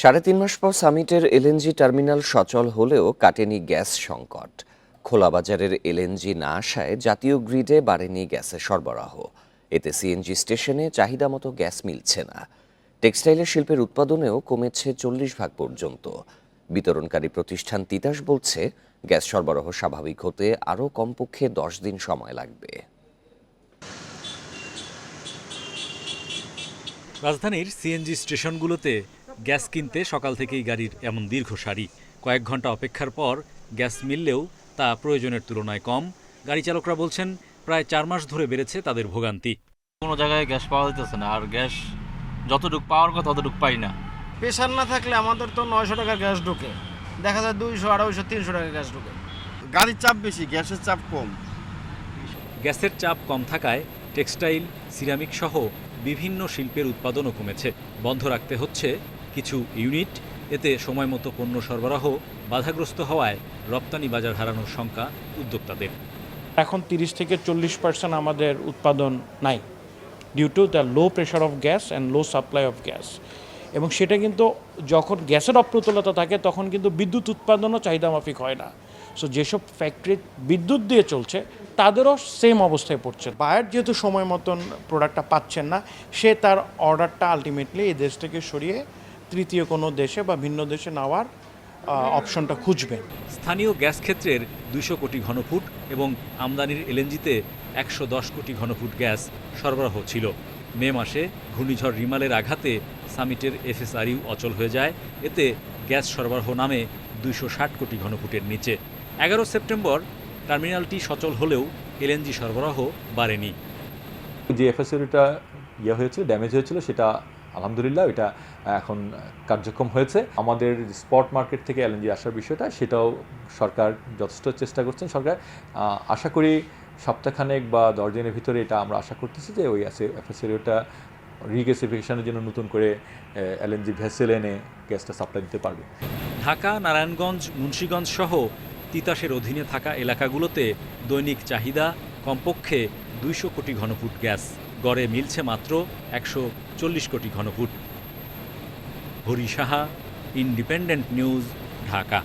সাড়ে তিন মাস পর সামিটের এলএনজি টার্মিনাল সচল হলেও কাটেনি গ্যাস সংকট। খোলা বাজারের এলএনজি না আসায় জাতীয় গ্রিডে বাড়েনি গ্যাসের সরবরাহ। এতে সিএনজি স্টেশনে চাহিদা মতো গ্যাস মিলছে না। টেক্সটাইলের শিল্পের উৎপাদনেও কমেছে চল্লিশ ভাগ পর্যন্ত। বিতরণকারী প্রতিষ্ঠান তিতাস বলছে, গ্যাস সরবরাহ স্বাভাবিক হতে আরও কমপক্ষে দশ দিন সময় লাগবে। রাজধানীর সিএনজি স্টেশনগুলোতে গ্যাস কিনতে সকাল থেকেই গাড়ির এমন দীর্ঘ সারি। কয়েক ঘণ্টা অপেক্ষার পর গ্যাস মিললেও তা প্রয়োজনের তুলনায় কম। গাড়ি চালকরা বলছেন প্রায় চার মাস ধরে বেড়েছে তাদের ভোগান্তি। কোনো জায়গায় গ্যাস পাওয়া যেতেছে না আর গ্যাস যতটুকু পাওয়ার কথা ততটুকু পাই না। প্রেশার না থাকলে আমাদের তো নয়শো টাকার গ্যাস ঢোকে। দেখা যায় দুইশো আড়াইশো তিনশো টাকার গ্যাস ঢোকে। গাড়ির চাপ বেশি গ্যাসের চাপ কম। গ্যাসের চাপ কম থাকায় টেক্সটাইল সিরামিক সহ বিভিন্ন শিল্পের উৎপাদনও কমেছে। বন্ধ রাখতে হচ্ছে কিছু ইউনিট, এতে সময় মতো পণ্য সরবরাহ বাধাগ্রস্ত হওয়ায় রপ্তানি বাজার হারানোর শঙ্কা উদ্যোক্তাদের। এখন তিরিশ থেকে চল্লিশ পার্সেন্ট আমাদের উৎপাদন নাই due to the low pressure of gas and low supply of gas এবং সেটা কিন্তু যখন গ্যাসের অপ্রতুলতা থাকে, তখন কিন্তু বিদ্যুৎ উৎপাদনও চাহিদা মাফিক হয় না। সো যেসব ফ্যাক্টরি বিদ্যুৎ দিয়ে চলছে, তাদেরও সেম অবস্থায় পড়ছে। বায়ার যেহেতু সময় মতন প্রোডাক্টটা পাচ্ছেন না, সে তার অর্ডারটা আলটিমেটলি এই দেশ থেকে সরিয়ে তৃতীয় কোনো দেশে বা ভিন্ন দেশে নেওয়ার অপশনটা খুঁজবেন স্থানীয় গ্যাস ক্ষেত্রের দুশো কোটি ঘনফুট এবং আমদানির এলএনজিতে একশো দশ কোটি ঘনফুট গ্যাস সরবরাহ ছিল। মে মাসে ঘূর্ণিঝড় রিমালের আঘাতে সামিটের এফএসআরইউ অচল হয়ে যায়। এতে গ্যাস সরবরাহ নামে দুইশো ষাট কোটি ঘনফুটের নিচে। এগারো সেপ্টেম্বর টার্মিনালটি সচল হলেও এলএনজি সরবরাহ বাড়েনি। যে এফএসএলটা ইয়ে হয়েছিল ড্যামেজ হয়েছিল সেটা আলহামদুলিল্লাহ, এটা এখন কার্যক্রম হয়েছে। আমাদের স্পট মার্কেট থেকে এলএনজি আসার বিষয়টা, সেটাও সরকার যথেষ্ট চেষ্টা করছেন সরকার। আশা করি সপ্তাহখানেক বা দশ দিনের ভিতরে এটা আমরা আশা করতেছি যে ওই আছে এফএসএলটা রিগ্যাসিফিকেশনের জন্য নতুন করে এলএনজি ভেসেল এনে গ্যাসটা সাপ্লাই দিতে পারবে। ঢাকা, নারায়ণগঞ্জ, মুন্সীগঞ্জ সহ তিতাসের অধীনে থাকা এলাকাগুলোতে দৈনিক চাহিদা কমপক্ষে দুইশো কোটি ঘনফুট গ্যাস গড়ে মিলছে মাত্র একশো চল্লিশ কোটি ঘনফুট। Hari Saha independent news Dhaka.